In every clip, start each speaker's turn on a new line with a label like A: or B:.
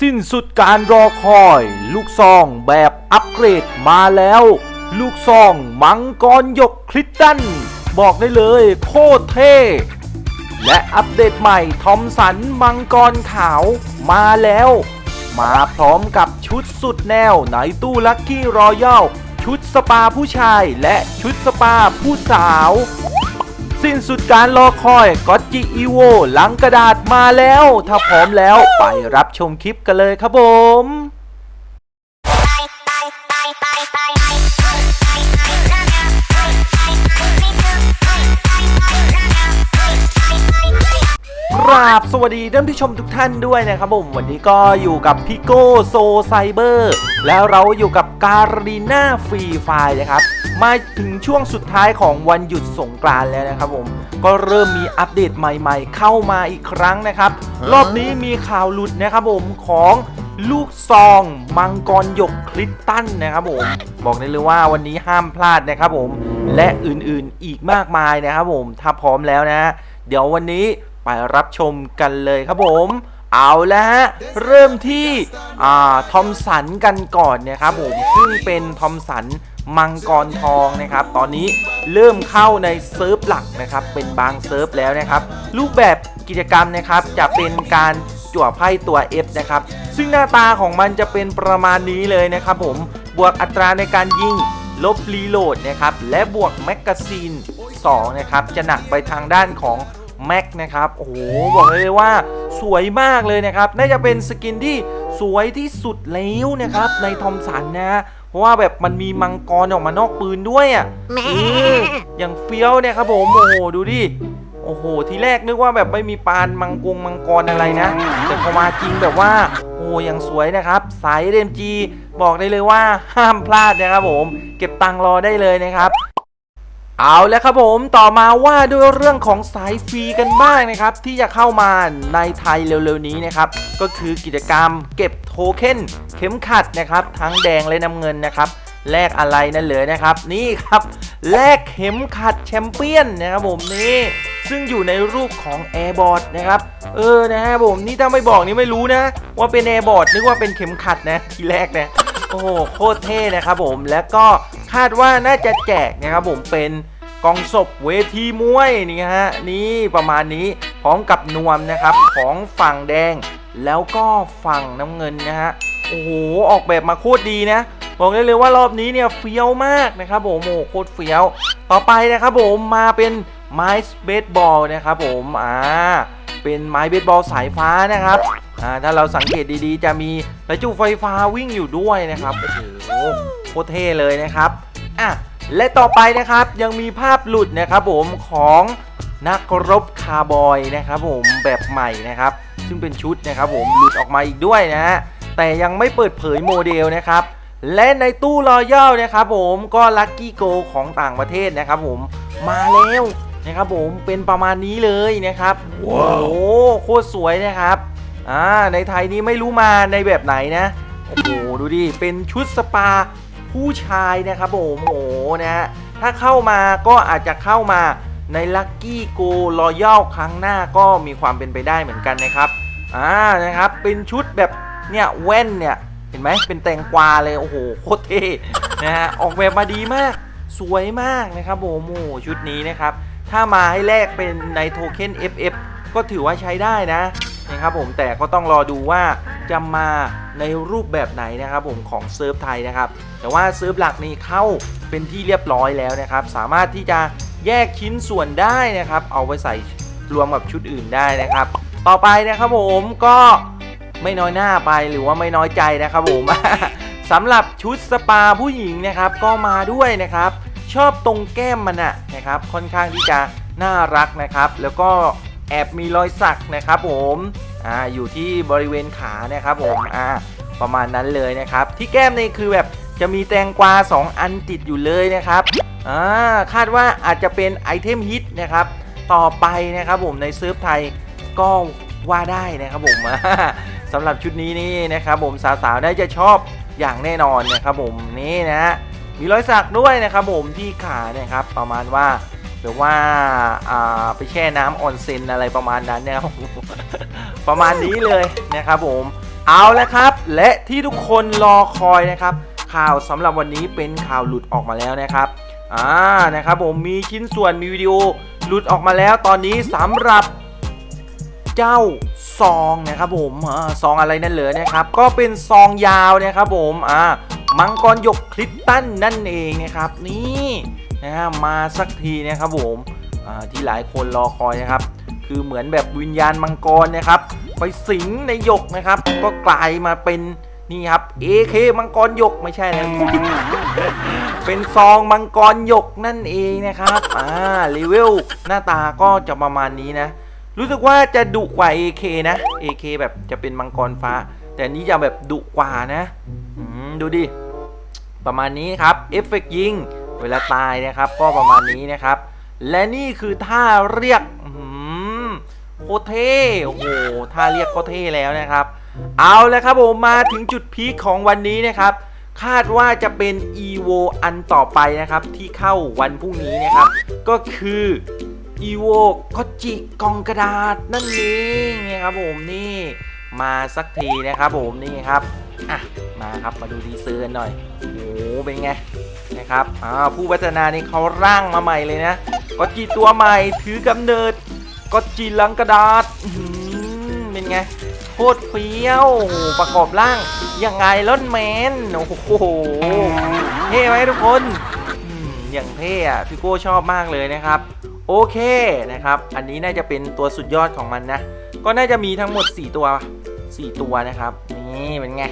A: สิ้นสุดการรอคอย ลูกซองแบบอัปเกรดมาแล้ว ลูกซองมังกรยกคริสตัน บอกได้เลยโคตรเท่ และอัปเดตใหม่ทอมสันมังกรขาวมาแล้ว มาพร้อมกับชุดสุดแนวในตู้ลัคกี้รอยัลชุดสปาผู้ชายและชุดสปาผู้สาว สิ้นสุดการรอคอยก็จิอีโวหลังกระดาษมาแล้ว ถ้าพร้อมแล้วไปรับชมคลิปกันเลยครับผมกราบสวัสดีท่านผู้ชมทุกท่านด้วยนะครับผมวันนี้ก็อยู่กับพี่โก้โซไซเบอร์แล้วเราอยู่กับการีนาฟรีไฟนะครับ มาถึงช่วงสุดท้ายของวันหยุดสงกรานต์แล้วนะครับผมก็เริ่มมีอัปเดตใหม่ๆ เข้ามาอีกครั้งนะครับ รอบนี้มีข่าวหลุดนะครับผมของลูกซองมังกรหยกคริสตันนะครับผมบอกได้เลยว่าวันนี้ห้ามพลาดนะครับผมและอื่นๆอีกมากมายนะครับผมถ้าพร้อมแล้วนะ เดี๋ยววันนี้ไปรับชมกันเลยครับผมเอาละฮะเริ่มที่อ่าทอมสันกันก่อนนะครับผมซึ่งเป็นทอมสัน มังกรทองนะครับ ตอนนี้เริ่มเข้าในเซิร์ฟหลักนะครับ เป็นบางเซิร์ฟแล้วนะครับ รูปแบบกิจกรรมนะครับจะเป็นการจั่วไพ่ตัว F นะครับ ซึ่งหน้าตาของมันจะเป็นประมาณนี้เลยนะครับ ผมบวกอัตราในการยิงลบรีโหลดนะครับ และบวกแมกกาซีน2นะครับ จะหนักไปทางด้านของแม็กนะครับ โอ้โห บอกเลยว่าสวยมากเลยนะครับ น่าจะเป็นสกินที่สวยที่สุดแล้วนะครับ ในทอมสันนะ เพราะว่าแบบมันมีมังกรออกมานอกปืนด้วยอะเอออย่างเฟี้ยวเนี่ยครับผมโอ้โหดูดิโอ้โห ทีแรกนึกว่าแบบไม่มีปานมังกรมังกรอะไรนะ แต่พอมาจริงแบบว่า โอ้ยังสวยนะครับ สายเรมจีบอกได้เลยว่าห้ามพลาดนะครับผม เก็บตังค์รอได้เลยนะครับ เอาแล้วครับผมต่อมาว่าด้วยเรื่องของสายฟรีกันบ้างนะครับ ที่จะเข้ามาในไทยเร็วๆนี้นะครับ ก็คือกิจกรรมเก็บโทเค็นเข็มขัดนะครับ ทั้งแดงและน้ำเงินนะครับแลกอะไรนั่นเลยนะครับ นี่ครับแลกเข็มขัดแชมเปี้ยนนะครับผมนี่ซึ่งอยู่ในรูปของแอร์บอร์ดนะครับ เออนะฮะผมนี่ถ้าไม่บอกนี่ไม่รู้นะ ว่าเป็นแอร์บอร์ดนึกว่าเป็นเข็มขัดนะทีแรกนะ โอ้โหโคตรเท่นะครับผมแล้วก็คาดว่าน่าจะแจกนะครับผมเป็นกองศพเวทีมวยนี่ฮะนี่ประมาณนี้พร้อมกับนวมนะครับของฝั่งแดง แล้วก็ฝั่งน้ำเงินนะฮะโอ้โหออกแบบมาโคตรดีนะบอกได้เลยว่ารอบนี้เนี่ยเฟี้ยวมากนะครับผมโอ้โหโคตรเฟี้ยว ต่อไปนะครับผมมาเป็นไม้เบสบอลนะครับผมอ่าเป็นไม้เบสบอลสายฟ้านะครับ อ่าถ้าเราสังเกตดีๆ จะมีระจุไฟฟ้าวิ่งอยู่ด้วยนะครับโอ้โหโคตรเท่เลยนะครับอะและต่อไปนะครับยังมีภาพหลุดนะครับผมของนักรบคาร์บอยนะครับผมแบบใหม่นะครับ ซึ่งเป็นชุดนะครับผมหลุดออกมาอีกด้วยนะฮะแต่ยังไม่เปิดเผยโมเดลนะครับ และในตู้รอยัลนะครับผมก็ลัคกี้โกของต่างประเทศนะครับผมมาแล้วนะครับผมเป็นประมาณนี้เลยนะครับโอ้โหโคตรสวยนะครับ อ่าในไทยนี้ไม่รู้มาในแบบไหนนะ โอ้โหดูดิ เป็นชุดสปาผู้ชายนะครับผมโอ้โหนะฮะถ้าเข้ามาก็อาจจะเข้ามาในลัคกี้โกรอยัลครั้งหน้าก็มีความเป็นไปได้เหมือนกันนะครับอ่านะครับเป็นชุดแบบเนี่ยแว่นเนี่ยเห็นไหมเป็นแตงกวาเลยโอ้โหโคตรเท่นะฮะออกแบบมาดีมากสวยมากนะครับโอ้โหชุดนี้นะครับ ถ้ามาให้แลกเป็นในโทเค็น FF ก็ถือว่าใช้ได้นะ นะครับผมแต่ก็ต้องรอดูว่าจะมาในรูปแบบไหนนะครับผมของเซิร์ฟไทยนะครับ แต่ว่าเซิร์ฟหลักนี้เข้าเป็นที่เรียบร้อยแล้วนะครับ สามารถที่จะแยกชิ้นส่วนได้นะครับ เอาไปใส่รวมกับชุดอื่นได้นะครับ ต่อไปนะครับผมก็ไม่น้อยหน้าไปหรือว่าไม่น้อยใจนะครับผมสำหรับชุดสปาผู้หญิงนะครับ ก็มาด้วยนะครับ ชอบตรงแก้มมันอะนะครับ ค่อนข้างที่จะน่ารักนะครับ แล้วก็แอบมีรอยสักนะครับผม อ่าอยู่ที่บริเวณขานะครับผมอ่าประมาณนั้นเลยนะครับ ที่แก้มนี่คือแบบจะมีแตงกวา 2 อันติดอยู่เลยนะครับอ่าคาดว่าอาจจะเป็นไอเทมฮิตนะครับ ต่อไปนะครับผมในเซิร์ฟไทยก็ว่าได้นะครับผมสำหรับชุดนี้นี่นะครับผมสาวๆน่าจะชอบอย่างแน่นอนนะครับผมนี่นะมีรอยสักด้วยนะครับผมที่ขาเนี่ยครับประมาณว่าหรือว่าอ่าไปแช่น้ำออนเซนอะไรประมาณนั้นนะครับ ประมาณนี้เลยนะครับผม เอาแล้วครับ และที่ทุกคนรอคอยนะครับ ข่าวสำหรับวันนี้เป็นข่าวหลุดออกมาแล้วนะครับอ่านะครับผมมีชิ้นส่วนมีวิดีโอหลุดออกมาแล้วตอนนี้สำหรับเจ้าซองนะครับผมอซองอะไรนั่นเลยนะครับ ก็เป็นซองยาวนะครับผมอ่ามังกรหยกคลิปตันนั่นเองนะครับนี่นะฮะมาสักทีนะครับผมที่หลายคนรอคอยนะครับ คือเหมือนแบบวิญญาณมังกรนะครับ ไปสิงในหยกนะครับ ก็กลายมาเป็นนี่ครับ AK มังกรหยกไม่ใช่นะเป็นซองมังกรหยกนั่นเองนะครับอ่าเลเวลหน้าตาก็จะประมาณนี้นะ รู้สึกว่าจะดุกว่า AK นะ AK แบบจะเป็นมังกรฟ้า แต่นี้จะแบบดุกว่านะดูดิ ประมาณนี้ครับเอฟเฟกยิง เวลาตายนะครับ ก็ประมาณนี้นะครับ และนี่คือท่าเรียก คตรเท่โอ้โหท่าเรียกโคตรเท่แล้วนะครับ เอาแล้วครับผมมาถึงจุดพีคของวันนี้นะครับ คาดว่าจะเป็น EVO อันต่อไปนะครับ ที่เข้าวันพรุ่งนี้นะครับ ก็คือ EVO ก็จิกองกระดาษนั่นเองนี่ยครับผมนี่มาสักทีนะครับผมนี่ครับอะมาครับมาดูดีเซอร์กันหน่อยโอ้โหเป็นไงนะครับอ่าผู้พัฒนานี่เขาร่างมาใหม่เลยนะก็จิตัวใหม่ถือกำเนิด ก็จิลังกระดาษเป็นไงโคตรเฟี้ยวประกอบร่างยังไงล้นแมนโอ้โหเท่ไหมทุกคนอย่างเท่อะพี่โก้ชอบมากเลยนะครับโอเคนะครับ อันนี้น่าจะเป็นตัวสุดยอดของมันนะ ก็น่าจะมีทั้งหมด 4 ตัว 4 ตัวนะครับ นี่เป็นไง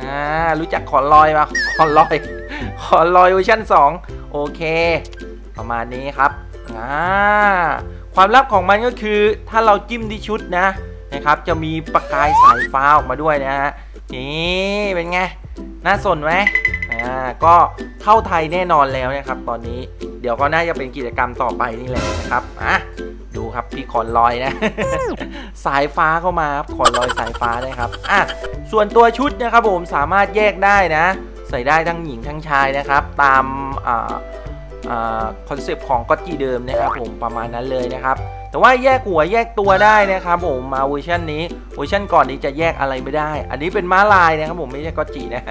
A: อ่า รู้จักขอนลอยปะขอนลอย ขอนลอยเวอร์ชัน2 โอเค ประมาณนี้ครับ อ่า ความลับของมันก็คือถ้าเราจิ้มที่ชุดนะนะครับ จะมีประกายสายฟ้าออกมาด้วยนะฮะนี่เป็นไง น่าสนไหมอ่าก็เข้าไทยแน่นอนแล้วนะครับ ตอนนี้เดี๋ยวก็น่าจะเป็นกิจกรรมต่อไปนี่แหละนะครับอะดูครับพี่ขอนลอยนะ สายฟ้าเข้ามาครับขอนลอยสายฟ้านะครับอะส่วนตัวชุดนะครับผมสามารถแยกได้นะ ใส่ได้ทั้งหญิงทั้งชายนะครับ ตามอ่า คอนเซปต์ของก็จีเดิมนะครับผมประมาณนั้นเลยนะครับ แต่ว่าแยกหัวแยกตัวได้นะครับผมมาเวอร์ชันนี้เวอร์ชันก่อนนี้จะแยกอะไรไม่ได้ อันนี้เป็นม้าลายนะครับผมไม่ใช่ก็จีนะ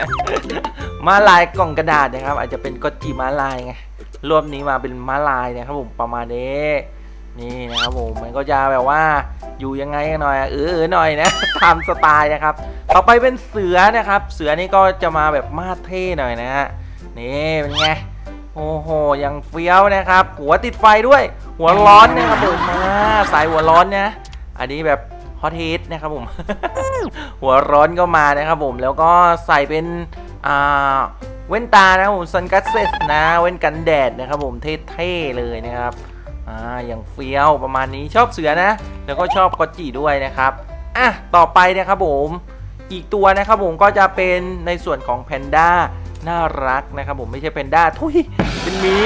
A: ม้าลายกล่องกระดาษนะครับ อาจจะเป็นก็จีม้าลายไงรอบนี้มาเป็นม้าลายนะครับผมประมาณนี้นี่นะครับผมมันก็จะแบบว่าอยู่ยังไงกันหน่อยเออหน่อยนะตามสไตล์นะครับ ต่อไปเป็นเสือนะครับ เสือนี่ก็จะมาแบบมาดเท่หน่อยนะฮะนี่เป็นไง โอ้โหยังเฟี้ยวนะครับ หัวติดไฟด้วย หัวร้อนนะครับผมมาสายหัวร้อนนะอันนี้แบบฮอตฮิตนะครับผม หัวร้อนก็มานะครับผมแล้วก็ใส่เป็นอ่าเว้นตานะครับผมซันกัสเซสนะเว้นกันแดดนะครับผมเท่ๆเลยนะครับอ่าอย่างเฟี้ยวประมาณนี้ชอบเสือนะ แล้วก็ชอบกอจิด้วยนะครับอะต่อไปนะครับผมอีกตัวนะครับผมก็จะเป็นในส่วนของแพนด้า น่ารักนะครับผมไม่ใช่แพนด้าทุยเป็นหมี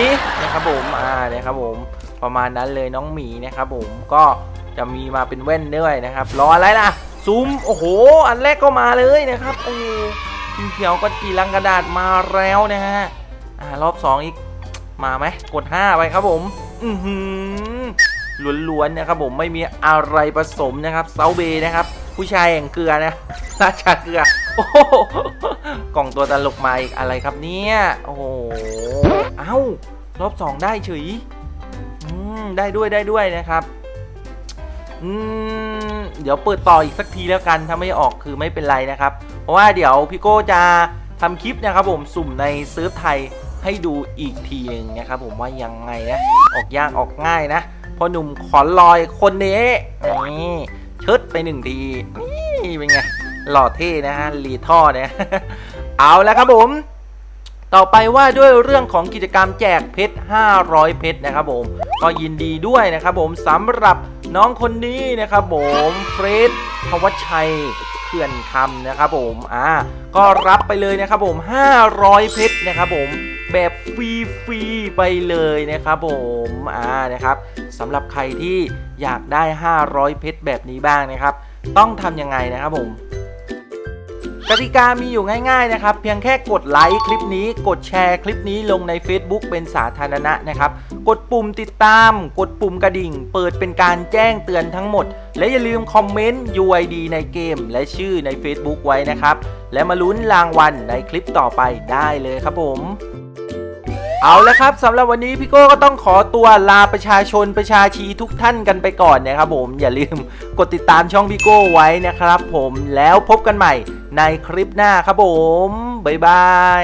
A: นะครับผมอ่านะครับผมประมาณนั้นเลยน้องหมีนะครับผมก็จะมีมาเป็นแว่นด้วยนะครับรออะไรล่ะซูมโอ้โห อันแรกก็มาเลยนะครับโอ้พิมเขียวก็จีลังกระดาษมาแล้วนะฮะอ่ารอบสองอีกมาไหมกด 5 ไปครับผม อือหือล้วนๆนะครับผมไม่มีอะไรผสมนะครับเซาเบนะครับ ผู้ชายแห่งเกลือนะราชาเกลือ โอ้โหกล่องตัวตลกมาอีกอะไรครับเนี่ย โอ้โห เอ้ารอบสองได้เฉยอืมได้ด้วยได้ด้วยนะครับ อืม เดี๋ยวเปิดต่ออีกสักทีแล้วกันถ้าไม่ออกคือไม่เป็นไรนะครับ เพราะว่าเดี๋ยวพี่โก้จะทำคลิปนะครับผมสุ่มในเซิร์ฟไทยให้ดูอีกทีหนึงนะครับผมว่ายังไงนะ ออกยากออกง่ายนะพอหนุ่มขอนลอยคนนี้นี่ เชิดไปหนึ่งทีนี่เป็นไง หล่อเท่นะฮะรีท่อเนี่ยเอาแล้วครับผม ต่อไปว่าด้วยเรื่องของกิจกรรมแจกเพชร 500 เพชรนะครับผม ก็ยินดีด้วยนะครับผมสำหรับน้องคนนี้นะครับผมเฟรดทวัชชัยเขื่อนคำนะครับผม อ่า ก็รับไปเลยนะครับผม 500 เพชรนะครับผม แบบฟรีๆไปเลยนะครับผมอ่านะครับสำหรับใครที่อยากได้ 500 เพชรแบบนี้บ้างนะครับ ต้องทำยังไงนะครับผมกติกามีอยู่ง่าย ๆ นะครับ เพียงแค่กดไลค์คลิปนี้กดแชร์คลิปนี้ลงใน Facebook เป็นสาธารณะนะครับ กดปุ่มติดตาม กดปุ่มกระดิ่ง เปิดเป็นการแจ้งเตือนทั้งหมด และอย่าลืมคอมเมนต์ UID ในเกม และชื่อใน Facebook ไว้นะครับ และมาลุ้นรางวัลในคลิปต่อไปได้เลยครับผม เอาละครับสำหรับวันนี้พี่โก้ก็ต้องขอตัวลาประชาชนประชาชีทุกท่านกันไปก่อนนะครับผมอย่าลืมกดติดตามช่องพี่โก้ไว้นะครับผมแล้วพบกันใหม่ในคลิปหน้าครับผมบ๊ายบาย